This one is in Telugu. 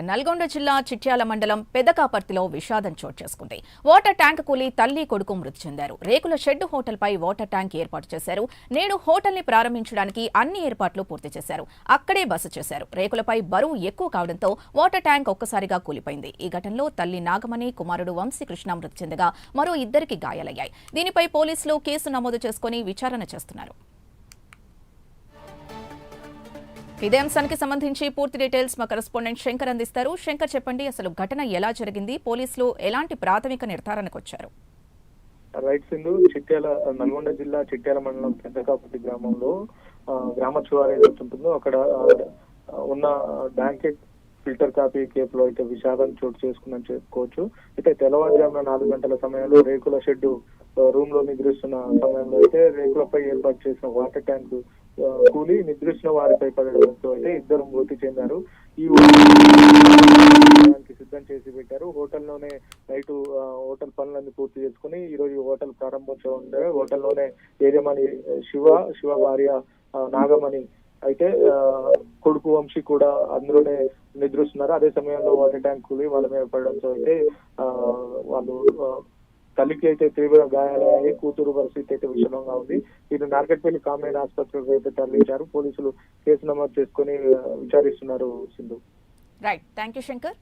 నల్గొండ జిల్లా చిట్యాల మండలం పెదకాపర్తిలో విషాదం చోటు చేసుకుంది. వాటర్ ట్యాంక్ కూలి తల్లి కొడుకు మృతి చెందారు. రేకుల షెడ్ హోటల్పై వాటర్ ట్యాంక్ ఏర్పాటు చేశారు. నేడు హోటల్ని ప్రారంభించడానికి అన్ని ఏర్పాట్లు పూర్తి చేశారు. అక్కడే బస చేశారు. రేకులపై బరువు ఎక్కువ కావడంతో వాటర్ ట్యాంక్ ఒక్కసారిగా కూలిపోయింది. ఈ ఘటనలో తల్లి నాగమణి కుమారుడు వంశీకృష్ణ మృతి చెందగా మరో ఇద్దరికి గాయాలయ్యాయి. దీనిపై పోలీసులు కేసు నమోదు చేసుకుని విచారణ చేస్తున్నారు. ఇదే అంశానికి సంబంధించి పూర్తి డీటెయిల్స్ మా కరెస్పాండెంట్ శంకర్ అందిస్తారు. శంకర్ చెప్పండి అసలు ఘటన ఎలా జరిగింది? పోలీసులు ఎలాంటి ప్రాథమిక నిర్ధారణకు వచ్చారు? రైట్ సింధు చిట్యాల నల్గొండ జిల్లా చిట్యాల మండలం పెద్దకాపతి గ్రామంలో ఆ, గ్రామ చివారు ఉంటుందో అక్కడ ఉన్న బ్యాంక్ ఫిల్టర్ కాపీ కేప్లో అయితే విషాదం చోటు చేసుకుందని చెప్పుకోవచ్చు. అయితే తెల్లవారుజామున నాలుగు గంటల సమయంలో రేకుల షెడ్ రూమ్లో నిద్రిస్తున్న సమయంలో అయితే రేకులపై ఏర్పాటు చేసిన వాటర్ ట్యాంక్ కూలి నిద్రిస్తున్న వారిపై పడడంతో అయితే ఇద్దరు మృతి చెందారు. ఈ సిద్ధం చేసి పెట్టారు. హోటల్లోనే నైట్ హోటల్ పనులన్నీ పూర్తి చేసుకుని ఈ రోజు హోటల్ ప్రారంభోత్సవం ఉండే. హోటల్లోనే ఏదేమని శివ శివ భార్య నాగమణి అయితే కొడుకు వంశీ కూడా అందులోనే నిద్రిస్తున్నారు. అదే సమయంలో వాటర్ ట్యాంక్ కూలి వాళ్ళ మీద పడడంతో అయితే వాళ్ళు తల్లికి అయితే తీవ్ర గాయాలయ్యాయి కూతురు పరిస్థితి అయితే విషమంగా ఉంది. ఇది నార్కెట్పల్లి కామేడ్ ఆసుపత్రికి అయితే తరలించారు. పోలీసులు కేసు నమోదు చేసుకుని విచారిస్తున్నారు Sindhu. Right thank you Shankar